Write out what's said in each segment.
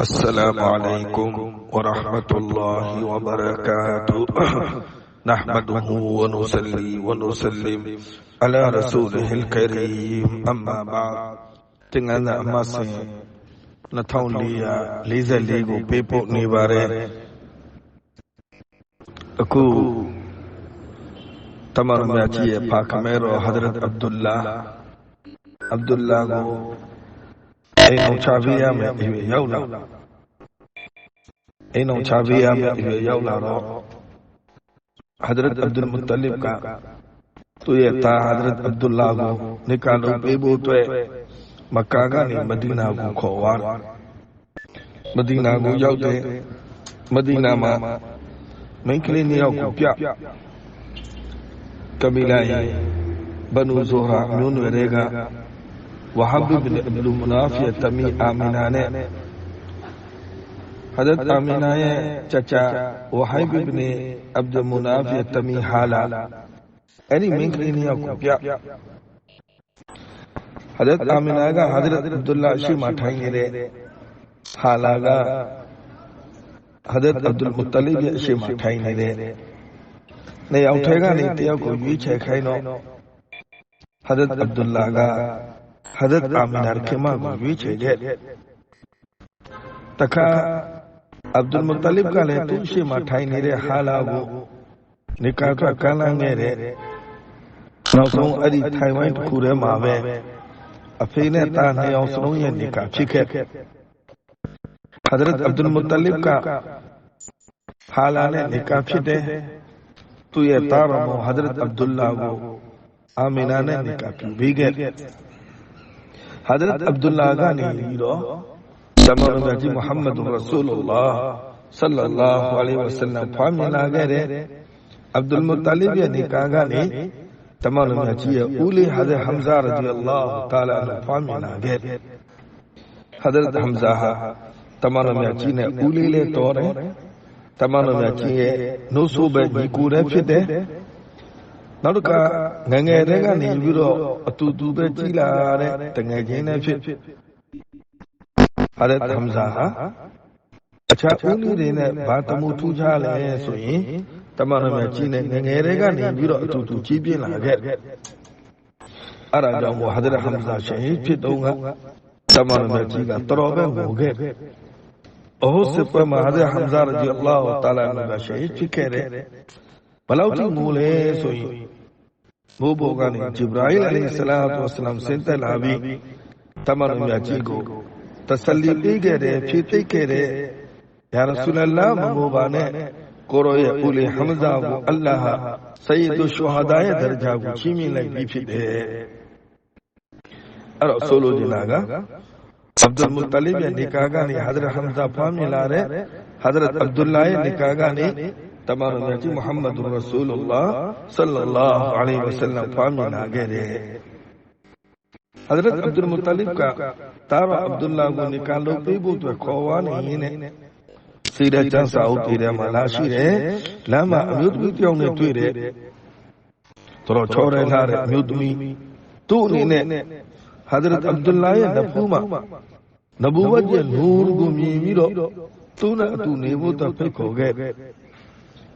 السلام عليكم ورحمة الله وبركاته نحمده ونصلي ونسلم على رسوله الكريم أما بعد တင်ငန်းသာအမဆင်2444ကိုပေးပို့နေပါတယ်အခုတမန်တော်မြတ်ကြီးရဲ့ဖာခမဲတော် Hazrat Abdullah Abdullah ကိုအိမ်အောင်ချပေးရမယ်အရွယ်ရောက်လာ အိမ်အောင်ချပေးရမယ်အရွယ်ရောက်လာတော့ Hazrat Abdul Muttalib ကသူ့ရဲ့သား Hazrat Abdullah ကိုနိကာလုပ်ပေးဖို့အတွက်မက္ကာကနေမဒီနာကိုခေါ်သွားတယ်မဒီနာကိုရောက်တဲ့မဒီနာမှာမိန်းကလေးနှစ်ယောက်ကိုပြကဘီလာရဲ့ဘနူဇိုဟာမျိုးနွယ်တွေကဝဟဘ်ဘင်အဘ်ဒူမနာဖီတမီအာမီနာနဲ့ဟဒတ်အာမီနာရဲ့ချာချာဝဟိဘ်ဘင်အဘ်ဒူမနာဖီတမီဟာလာအဲ့ဒီမိန်းကလေးနှစ်ယောက်ကိုပြဟဒတ်အာမီနာကဟဒရတ်အဗ်ဒူလာရှိမှထိုင်နေတဲ့ဟာလာကဟဒတ်အဗ်ဒူလ်မုတလီဘ်ရဲ့အရှိမှထိုင်နေတဲ့နှစ်ယောက်ထဲကနေတယောက်ကိုရွေးချယ်ခိုင်းတော့ဟဒတ်အဗ်ဒူလာကဟဒတ်အာမီနာခင်မကိုရွေးချယ်ခဲ့တခါအဗ်ဒူလ်မုတလီဘ်ကလည်းသူ့ရှိမှထိုင်နေတဲ့ဟာလာကိုနေကာကကမ်းလှမ်းခဲ့တဲ့နောက်ဆုံးအဲ့ဒီထိုင်ဝိုင်းတစ်ခုထဲမှာပဲအဖေနဲ့သားနှစ်ယောက်စလုံးရဲ့နေကာဖြစ်ခဲ့ဟဒရတ်အ وہب بن مناف یا تمی آمینہ نے حضرت آمینہ چچا وہب بن عبد مناف تمی حالا. اینی منک نہیں یعنی منکلینیا کوپیا حضرت آمینہ گا حضرت عبداللہ شی ماٹھائیں گے حالا گا حضرت عبدالمطلب یا شی ماٹھائیں گے نہیں اٹھے گا نہیں تیا کو یوی چھے کھائنو حضرت عبداللہ گا حضرت آمین حرکمہ کو بھی چھیڑے تکا عبد المطلب کا لے تنشی ماتھائی نیرے حال آگو۔ نکاہ کا کانا میرے۔ نوسوں اری تھائی وائنٹ کورے ماوے۔ افینے تانے اوسنوں یہ نکاح چکے حضرت عبد المطلب کا حال آنے نکاح چھٹے۔ تو یہ تارمو حضرت عبداللہ کو آمینہ نے نکاح کی بھی گئے۔ حضرت عبداللہ غانی لیرو سمرنجی محمد رسول اللہ صلی اللہ علیہ وسلم فامینا گرے عبدالمطالب یا نکاغانی تمرنجی اولی حضرت حمزہ رضی اللہ تعالی عنہ فامینا گرے حضرت حمزہ تمرنجی نے اولی لے تورے تمرنجی نوسو بے نکورے پھتے နဲ့ဦးလေးလေးတော်တယ်တမန်တော်မြတ်ကြီးရဲ့နှုတ်ဆိုးပဲညီကိုယ်တည်းဖြစ်တယ်နောက်တစ်ခါငငယ်တဲ့ကနေပြီးတော့အတူတူပဲကြီးလာတဲ့တငယ်ချင်းနဲ့ဖြစ်ဟာရတ်ဟမ်ဇာဟာအခြားဦးလေးတွေနဲ့ဘာတမှုထူးခြားလဲဆိုရင်တမန်တော်မြတ်ကြီးနဲ့ငငယ်တွေကနေပြီးတော့အတူတူကြီးပြင်းလာခဲ့အဲ့ဒါကြောင့်မို့ဟာဒရဟမ်ဇာရှင်ဖြစ်တော့ကတမန်တော်မြတ်ကြီးကတော်ပဲငိုခဲ့အဟုတ်စစ်ပွဲမှာဟာဒရဟမ်ဇာရဒီအလာဟ်တာလာကရှင်ဖြစ်ခဲ့တယ်ဘလောက်ထိငိုလဲဆိုရင်ဘိုးဘိုကနေဂျိဘရာဟီအလိုင်ဆလာတ်ဝဆလမ်ဆင်းသက်လာပြီးတမန်တော်မြတ်ကြီးကိုတဆလီပေးခဲ့တယ်ဖြည့်သိပ်ခဲ့တယ်ယာရဆူလလာမငိုပါနဲ့ကိုရောရဲ့ဦးလေးဟမ်ဇာကိုအလ္လာဟ်ဆယီဒ်ရှူဟာဒါရဲ့ဒရဂျာကိုချီးမြှင့်လိုက်ပြီးဖြစ်တယ်အဲ့တော့ဆိုလိုချင်တာကအဗ်ဒူလ်မုတလီဘ်ရဲ့နိကာကနေဟဒရတ်ဟမ်ဇာဖွားမြင် 보보간이 지브라일 알레히 살라ತು ವಸಲಂ 센텔 하비 تمام 야지 고 تسلی پی گئے رہے پھر تی کہہ رہے، یا رسول اللہ محبوبہ نے کوروئے اول حمزہ و اللہ سید شہدائے درجہ کو چیمی لگی پھر دے۔ رسول جناگا عبد المطلب یا یعنی نکاگا نے حضرت حمزہ پامی لارے حضرت عبداللہ نکاگا نے تمام حضرت محمد رسول اللہ صلی اللہ علیہ وسلم فامین آگے رہے۔ حضرت عبد المطلب کا تارا عبداللہ کو نکالو پی بو تو کھوان ہی نے۔ سیرے چند ساو تیرے ملاشی رہے۔ لاما امیود بھی تیوں نے توی ترو چھوڑے لارے امیود می تو نے حضرت عبداللہ نفوما نبوت یا نور گمی میرو تو نہ تو نیبو تفک ہو گئے۔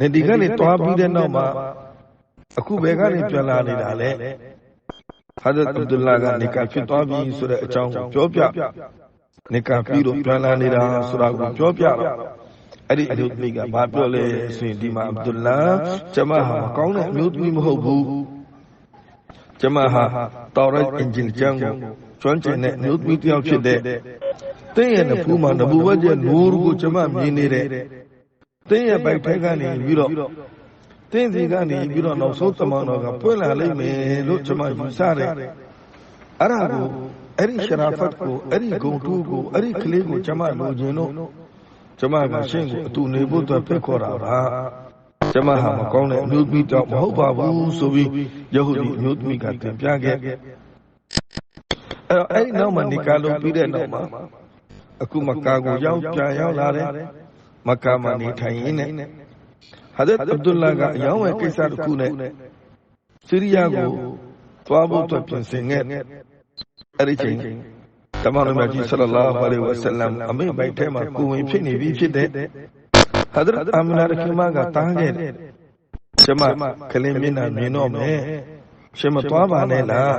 နေဒီကနေတွားပြီးတဲ့နောက်မှာအခုဘယ်ကနေပြန်လာနေတာလဲဟာဒရတ်အဗ်ဒူလာကနေကာဖြစ်သွားပြီဆိုတဲ့အကြောင်းကိုပြောပြနေကပြီးတော့ပြန်လာနေတာဆိုတာကိုပြောပြတော့အဲ့ဒီအမျိုးသမီးကဘာပြောလဲဆိုရင်ဒီမှာအဗ္ဒူလာကျမဟာမကောင်းတဲ့အမျိုးသမီးမဟုတ်ဘူးကျမဟာတောရတ်အင်ဂျင်ကျမ်းကိုကျွမ်းကျင်တဲ့အမျိုးသမီးတစ်ယောက်ဖြစ်တဲ့တင်းရဲ့နဖူးမှာနဘူဝတ်ရဲ့နူရ်ကိုကျမမြင်နေတဲ့ တင်းရဲ့ဘိုက်ထဲကနေပြီးတော့တင်းစီကနေပြီးတော့နောက်ဆုံးတမန်တော်ကပွင့်လာလိမ့်မယ်လို့ကျမယူဆတယ်အဲ့ဒါကိုအဲ့ဒီရှရာဖတ်ကိုအဲ့ဒီဂုံတူးကိုအဲ့ဒီကလေးကိုကျမလိုချင်လို့ကျမကရှင့်ကိုအတူနေဖို့အတွက်ဖိတ်ခေါ်တာပါကျမဟာမကောင်းတဲ့အမျိုးသမီးတော့မဟုတ်ပါဘူးဆိုပြီးယဟုဒီအမျိုးသမီးကတင်ပြခဲ့အဲ့တော့အဲ့ဒီနောက်မှာနေကာလို့ပြီးတဲ့နောက်မှာအခုမကာကိုရောက်ပြန်ရောက်လာတယ် မကာမှာနေထိုင်ရင်းနဲ့ဟာဒတ်အဗ္ဒุลလာကအယောင်းဝယ်ကိစ္စတစ်ခုနဲ့ဆီးရီးယားကိုသွားဖို့အတွက်ပြင်ဆင်ခဲ့အဲ့ဒီချိန်တမန်တော်မြတ်ကြီးဆလလာဟူအလိုင်ဝါဆလမ်အမိန့်ပိုက်ထဲမှာကိုဝင်ဖြစ်နေပြီဖြစ်တဲ့ဟာဒတ်အာမနာရခိမကတားခဲ့တယ်ကျမကလင်းမျက်နှာမြင်တော့မယ်ရှင်မသွားပါနဲ့လား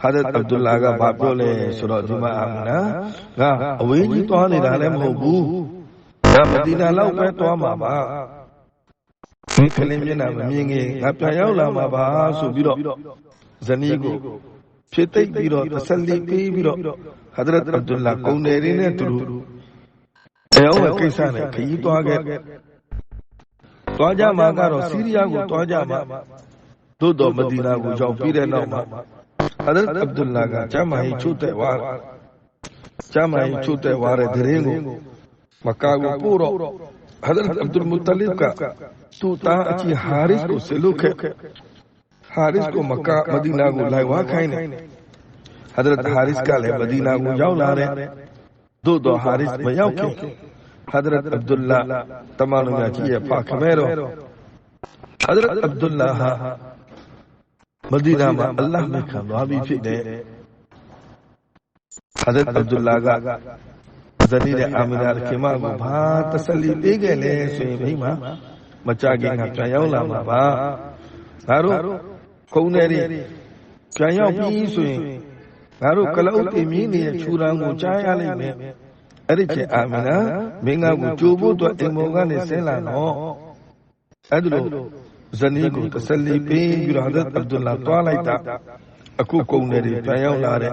ဟာဒတ်အဗ္ဒุลလာကဘာပြောလဲဆိုတော့ဒီမှာအာမနာငါအဝေးကြီးသွားနေတာလည်းမဟုတ်ဘူး ငါမဒီနာလောက်ပဲသွားမှာပါဒီကလေးမျက်နှာမမြင်ခင်ငါပြန်ရောက်လာမှာပါဆိုပြီးတော့ဇနီးကိုဖြစ်သိပ်ပြီးတော့တဆလီပေးပြီးတော့ဟဇရတ်အဗ္ဒူလာကုံတယ်ရင်းနဲ့သူတို့တရားဝကိစ္စနဲ့ခရီးသွားခဲ့သွားကြမှာကတော့စီးရီးယားကိုသွားကြမှာသို့တော်မဒီနာကိုရောက်ပြီးတဲ့နောက်မှာဟဇရတ်အဗ္ဒူလာကဂျမ်းမာဟီချုပ်တဲ့ဝါဂျမ်းမာဟီချုပ်တဲ့ဝါတဲ့တရင်ကို مکہ وہ پورا حضرت عبد المطلب کا۔ تو تا اچھی حارس کو سلوک ہے۔ حارس کو مکہ، مدینہ کو لائے وہاں کھائیں حضرت حارس کا لے مدینہ کو جاؤ لا رہے۔ دو دو حارث بیاو کے۔ حضرت عبداللہ تمانو نہ کیے پاک میرو حضرت عبداللہ مدینہ میں اللہ میں کھانو ابھی فیدے حضرت عبداللہ کا လ္လာဟ်မြတ်ခံသွားပြီဖြစ်တယ်ဟဒရတ်အဗ္ဒุลလာကဇနီးနဲ့အာမီနာခင်မကိုဘာတဆလီပေးခဲ့လဲဆိုရင်မိမမကြခင်ကပြန်ရောက်လာမှာပါငါတို့ခုံနေရီပြန်ရောက်ပြီဆိုရင်ငါတို့ကလောက်တင်မြင်းနေတဲ့ခြူရန်ကိုကြားရလိမ့်မယ်အဲ့ဒီချိန်အာမီနာမင်းကကိုကြိုးဖို့အတွက်အိမ်မောကနေဆင်းလာတော့အဲ့ဒါလို့ဇနီးကိုတဆလီပေးပြီးတော့ဟဒတ်အဗ္ဒุลလာတွားလိုက်တာအခုကုံနေရီပြန်ရောက်လာတဲ့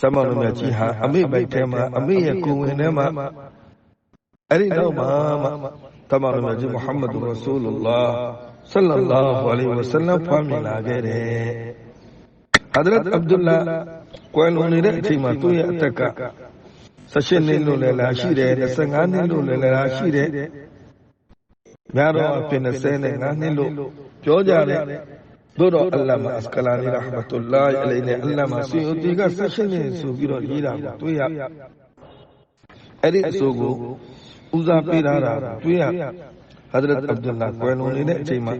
သမန်တော်မြတ်ကြီးဟာအမိမိုက်ထဲမှာအမိရဲ့ကိုယ်ဝင်ထဲမှာအဲ့ဒီတော့မှသမန်တော်မြတ်ကြီးမုဟမ္မဒ်ရဆူလုလာဆလ္လာလာဟူအလိုင်ဝဆလမ်ဖွားမြင်လာခဲ့တယ်။ဟဒရတ်အဗ္ဒุลလာကွယ်လွန်နေတဲ့အချိန်မှာသူ့ရဲ့အသက်က18နှစ်လို့လည်းလာရှိတယ်25နှစ်လို့လည်းလာရှိတယ်။များတော့အဖြစ်25နှစ်လို့ပြောကြတ دورو علامہ اسکلانی رحمت اللہ علیہ نے علامہ سیوتی کا سخن سوگیرو لی رحمت ہویا ایری سوگو أوزا پیرا رہا تویا حضرت عبداللہ کوئنونی نے چیمہ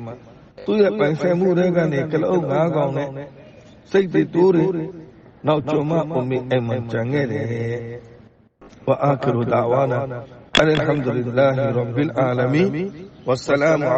تویا پینسے مو رہ گا نے کلو گا گاؤں نے سیدی تورے نو چوما امی ایمن چنگے رہے وآخر دعوانا الحمد لله رب العالمين. والسلام عليكم